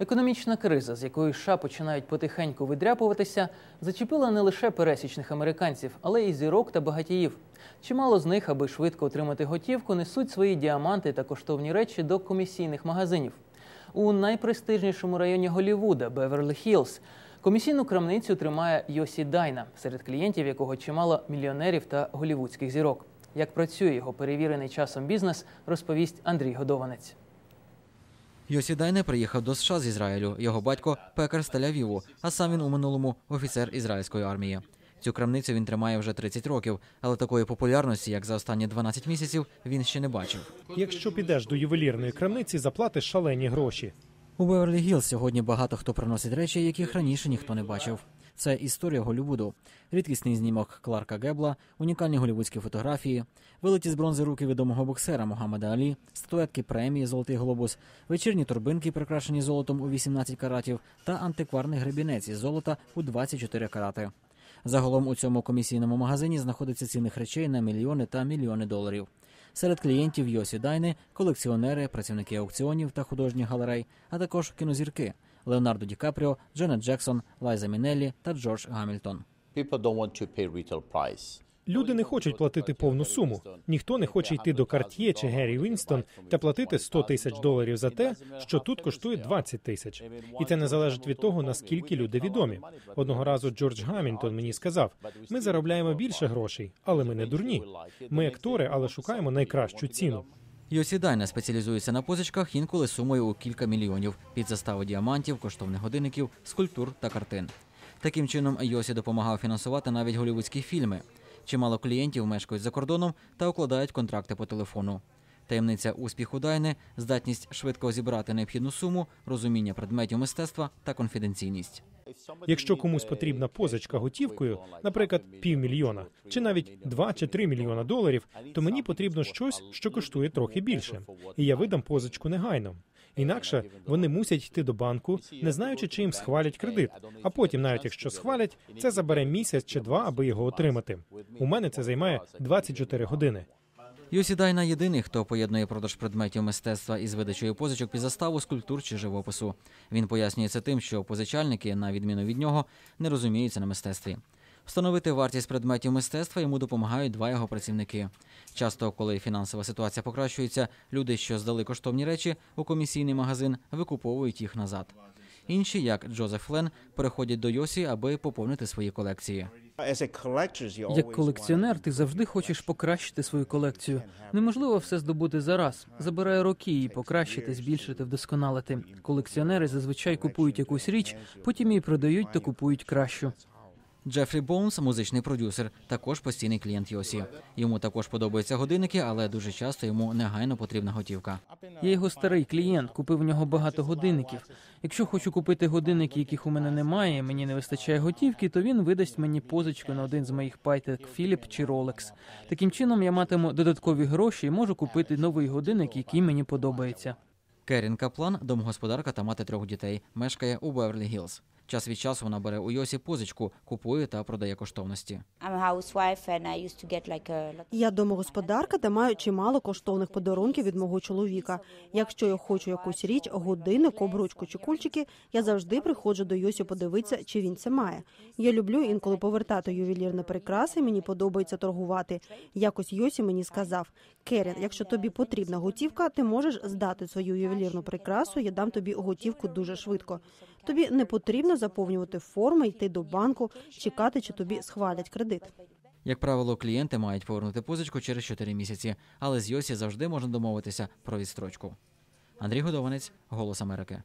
Економічна криза, з якою США починають потихеньку видряпуватися, зачепила не лише пересічних американців, але й зірок та багатіїв. Чимало з них, аби швидко отримати готівку, несуть свої діаманти та коштовні речі до комісійних магазинів. У найпрестижнішому районі Голлівуда Беверлі-Хіллз комісійну крамницю тримає Йосі Дайна, серед клієнтів якого чимало мільйонерів та голівудських зірок. Як працює його перевірений часом бізнес, розповість Андрій Годованець. Йосі Дайне приїхав до США з Ізраїлю. Його батько пекар з Тель-Авіву, а сам він у минулому офіцер ізраїльської армії. Цю крамницю він тримає вже 30 років, але такої популярності, як за останні 12 місяців, він ще не бачив. Якщо підеш до ювелірної крамниці, заплатиш шалені гроші. У Беверлі Гілл сьогодні багато хто приносить речі, яких раніше ніхто не бачив. Це історія Голлівуду, рідкісний знімок Кларка Гебла, унікальні голівудські фотографії, вилиті з бронзи руки відомого боксера Мохаммеда Алі, статуетки премії Золотий глобус, вечірні турбинки, прикрашені золотом у 18 каратів, та антикварний гребінець із золота у 24 карати. Загалом у цьому комісійному магазині знаходиться цінних речей на мільйони та мільйони доларів. Серед клієнтів Йосі Дайни, колекціонери, працівники аукціонів та художніх галерей, а також кінозірки Леонардо Ді Капріо, Дженет Джексон, Лайза Мінеллі та Джордж Гамільтон. People don't want to pay retail price. Люди не хочуть платити повну суму. Ніхто не хоче йти до Cartier чи Геррі Вінстон та платити 100 тисяч доларів за те, що тут коштує 20 тисяч. І це не залежить від того, наскільки люди відомі. Одного разу Джордж Гамільтон мені сказав: ми заробляємо більше грошей, але ми не дурні. Ми актори, але шукаємо найкращу ціну. Йосі Дайна спеціалізується на позичках інколи сумою у кілька мільйонів під заставу діамантів, коштовних годинників, скульптур та картин. Таким чином Йосі допомагав фінансувати навіть голівудські фільми. Чимало клієнтів мешкають за кордоном та укладають контракти по телефону. Таємниця успіху Дайни – здатність швидко зібрати необхідну суму, розуміння предметів мистецтва та конфіденційність. Якщо комусь потрібна позичка готівкою, наприклад, півмільйона, чи навіть 2 чи 3 мільйона доларів, то мені потрібно щось, що коштує трохи більше, і я видам позичку негайно. Інакше вони мусять йти до банку, не знаючи, чи їм схвалять кредит. А потім, навіть якщо схвалять, це забере місяць чи два, аби його отримати. У мене це займає 24 години. Йосі Дайна єдиний, хто поєднує продаж предметів мистецтва із видачею позичок під заставу скульптур чи живопису. Він пояснює це тим, що позичальники, на відміну від нього, не розуміються на мистецтві. Встановити вартість предметів мистецтва йому допомагають два його працівники. Часто, коли фінансова ситуація покращується, люди, що здали коштовні речі у комісійний магазин, викуповують їх назад. Інші, як Джозеф Флен, переходять до Йосі, аби поповнити свої колекції. Як колекціонер, ти завжди хочеш покращити свою колекцію. Неможливо все здобути зараз. Забирає роки її покращити, збільшити, вдосконалити. Колекціонери зазвичай купують якусь річ, потім її продають та купують кращу. Джефрі Боунс, музичний продюсер, також постійний клієнт Йосі. Йому також подобаються годинники, але дуже часто йому негайно потрібна готівка. Я його старий клієнт, купив в нього багато годинників. Якщо хочу купити годинники, яких у мене немає, мені не вистачає готівки, то він видасть мені позичку на один з моїх пайтек Philip чи Rolex. Таким чином я матиму додаткові гроші і можу купити новий годинник, який мені подобається. Керін Каплан, домогосподарка та мати трьох дітей, мешкає у Беверлі Гілз. Час від часу вона бере у Йосі позичку, купує та продає коштовності. Я домогосподарка та маю чимало коштовних подарунків від мого чоловіка. Якщо я хочу якусь річ, годинник, обручку чи кульчики, я завжди приходжу до Йосі подивитися, чи він це має. Я люблю інколи повертати ювелірні прикраси. Мені подобається торгувати. Якось Йосі мені сказав: Керін, якщо тобі потрібна готівка, ти можеш здати свою ювелірну прикрасу. Я дам тобі готівку дуже швидко. Тобі не потрібно заповнювати форми, йти до банку, чекати, чи тобі схвалять кредит. Як правило, клієнти мають повернути позичку через 4 місяці, але з Йосі завжди можна домовитися про відстрочку. Андрій Годованець, Голос Америки.